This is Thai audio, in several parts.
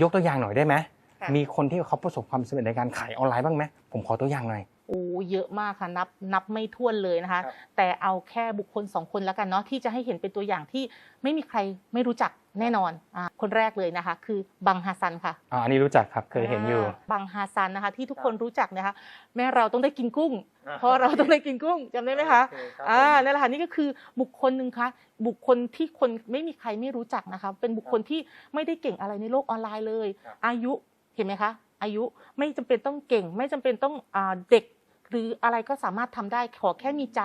ยกตัวอย่างหน่อยได้ไหมค่ะมีคนที่เขาประสบความสำเร็จในการขายออนไลน์บ้างไหมผมขอตัวอย่างหน่อยโอ้ เยอะมากค่ะนับนับไม่ถ้วนเลยนะคะครับแต่เอาแค่บุคคลสองคนแล้วกันเนาะที่จะให้เห็นเป็นตัวอย่างที่ไม่มีใครไม่รู้จักแน่นอนอ่าคนแรกเลยนะคะ คือบังฮาซันค่ะอ่าอันนี้รู้จักครับเคยเห็นอยู่าบังฮาซันนะคะ ที่ทุกคนรู้จักนะคะ แม่เราต้องได้กินกุ้งเพราะเราต้องได้กินกุ้งจำได้ไหมคะอ่านั่นแหละค่ะนี่ก็คือบุคคลหนึ่งคะบุคคลที่คนไม่มีใครไม่รู้จักนะคะ เป็นบุคคลที่ไม่ได้เก่งอะไรในโลกออนไลน์เลยครับอายุเห็นไหมคะอายุไม่จำเป็นต้องเก่ง ไม่จำเป็นต้องอ่าเด็ก หรืออะไรก็สามารถทำได้ขอแค่มีใจ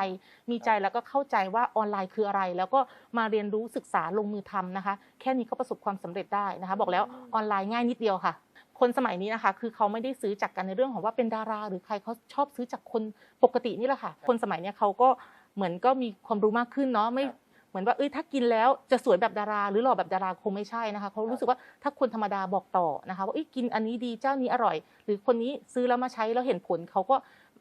มีใจแล้วก็เข้าใจว่าออนไลน์คืออะไร แล้วก็มาเรียนรู้ศึกษาลงมือทำนะคะ แค่นี้ก็ประสบความสำเร็จได้นะคะ บอกแล้วออนไลน์ง่ายนิดเดียวค่ะ คนสมัยนี้นะคะ คือเขาไม่ได้ซื้อจากกันในเรื่องของว่าเป็นดารา หรือใครเขาชอบซื้อจากคนปกตินี่แหละค่ะ คนสมัยนี้เขาก็เหมือนก็มีความรู้มากขึ้นเนาะไม่เหมือนว่าเอ้ยถ้ากินแล้วจะสวยแบบดารา หรือหล่อแบบดาราคงไม่ใช่นะคะเขารู้สึกว่าถ้าคนธรรมดาบอกต่อนะคะว่าเอ้ยกินอันนี้ดีเจ้านี้อร่อย หรือคนนี้ซื้อแล้วมาใช้แล้วเห็นผลเขาก็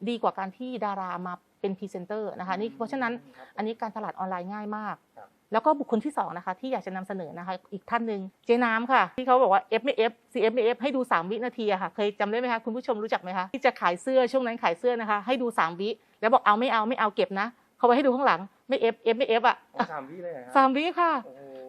ดีกว่าการที่ดารามาเป็นพรีเซนเตอร์นะคะนี่เพราะฉะนั้นอันนี้การตลาดออนไลน์ง่ายมากครับแล้วก็บุคคลที่สองนะคะที่อยากจะนำเสนอนะคะ อีกท่านหนึ่งเจ๊น้ำค่ะ ที่เขาบอกว่า F ไม่ F C F ไม่ F ให้ดู 3 วินาทีอะค่ะเคยจำได้ไหมคะคุณผู้ชมรู้จักไหมคะที่จะขายเสื้อช่วงนั้นขายเสื้อนะคะ ให้ดู 3 วิแล้วบอกเอาไม่เอาไม่เอาเก็บนะ เขาไว้ให้ดูข้างหลังไม่ F F ไม่ F อะสามวิเลยสามวิค่ะ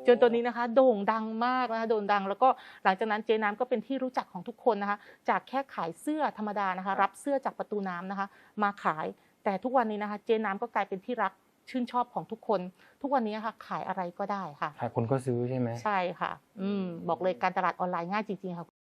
จนตัวนี้นะคะ โด่งดังมากนะคะโด่งดัง แล้วก็หลังจากนั้นเจน้ำก็เป็นที่รู้จักของทุกคนนะคะ จากแค่ขายเสื้อธรรมดานะคะ รับเสื้อจากประตูน้ำนะคะ มาขาย แต่ทุกวันนี้นะคะ เจน้ำก็กลายเป็นที่รักชื่นชอบของทุกคน ทุกวันนี้ค่ะ ขายอะไรก็ได้ค่ะใครคนก็ซื้อใช่ไหมใช่ค่ะ อืมบอกเลยการตลาดออนไลน์ง่ายจริงๆค่ะ